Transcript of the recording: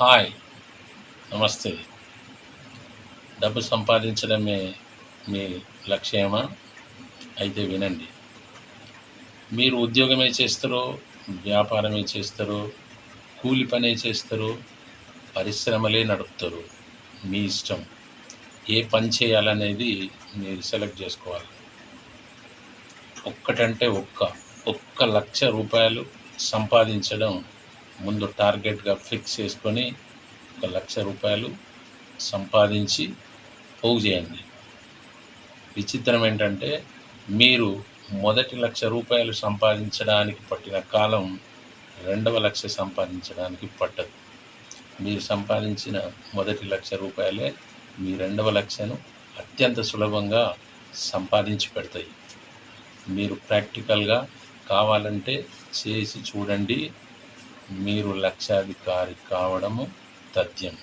Hi నమస్తే. డబ్బు సంపాదించడమే మీ లక్ష్యమా? అయితే వినండి. మీరు ఉద్యోగమే చేస్తారో వ్యాపారమే చేస్తారో కూలి పనే చేస్తారో పరిశ్రమలే నడుపుతారు. మీ ఇష్టం. ఏ పని చేయాలనేది మీరు సెలెక్ట్ చేసుకోవాలి. ఒక్కటంటే ఒక్క. ఒక్క లక్ష రూపాయలు సంపాదించడం ముందు టార్గెట్గా ఫిక్స్ చేసుకొని ఒక లక్ష రూపాయలు సంపాదించి పోగు చేయండి. విచిత్రం ఏంటంటే మీరు మొదటి లక్ష రూపాయలు సంపాదించడానికి పట్టిన కాలం రెండవ లక్ష సంపాదించడానికి పట్టదు. మీరు సంపాదించిన మొదటి లక్ష రూపాయలే మీ రెండవ లక్షను అత్యంత సులభంగా సంపాదించి పెడతాయి. మీరు ప్రాక్టికల్గా కావాలంటే చేసి చూడండి మీరు లక్షాధికారి కావడము తథ్యం